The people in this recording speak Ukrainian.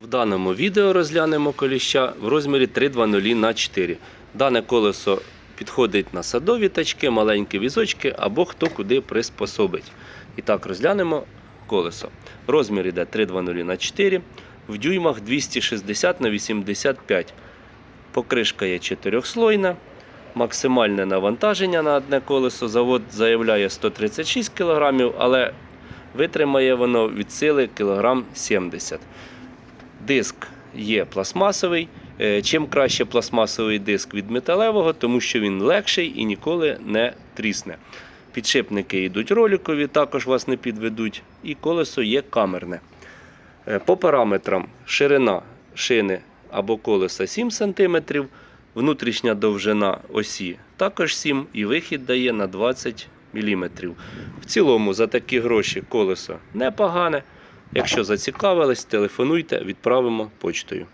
В даному відео розглянемо коліща в розмірі 320 на 4. Дане колесо підходить на садові тачки, маленькі візочки або хто куди приспособить. І так розглянемо колесо. Розмір іде 320 на 4, в дюймах 260 на 85. Покришка є чотирьохслойна. Максимальне навантаження на одне колесо. Завод заявляє 136 кг, але витримає воно від сили кілограм 70 Диск є пластмасовий. Е, Чим краще пластмасовий диск від металевого, тому що він легший і ніколи не трісне. Підшипники йдуть роликові, також вас не підведуть, і колесо є камерне. Е, По параметрам ширина шини або колеса 7 см, внутрішня довжина осі також 7 і вихід дає на 20 мм. В цілому за такі гроші колесо непогане. Якщо зацікавились, телефонуйте, відправимо почтою.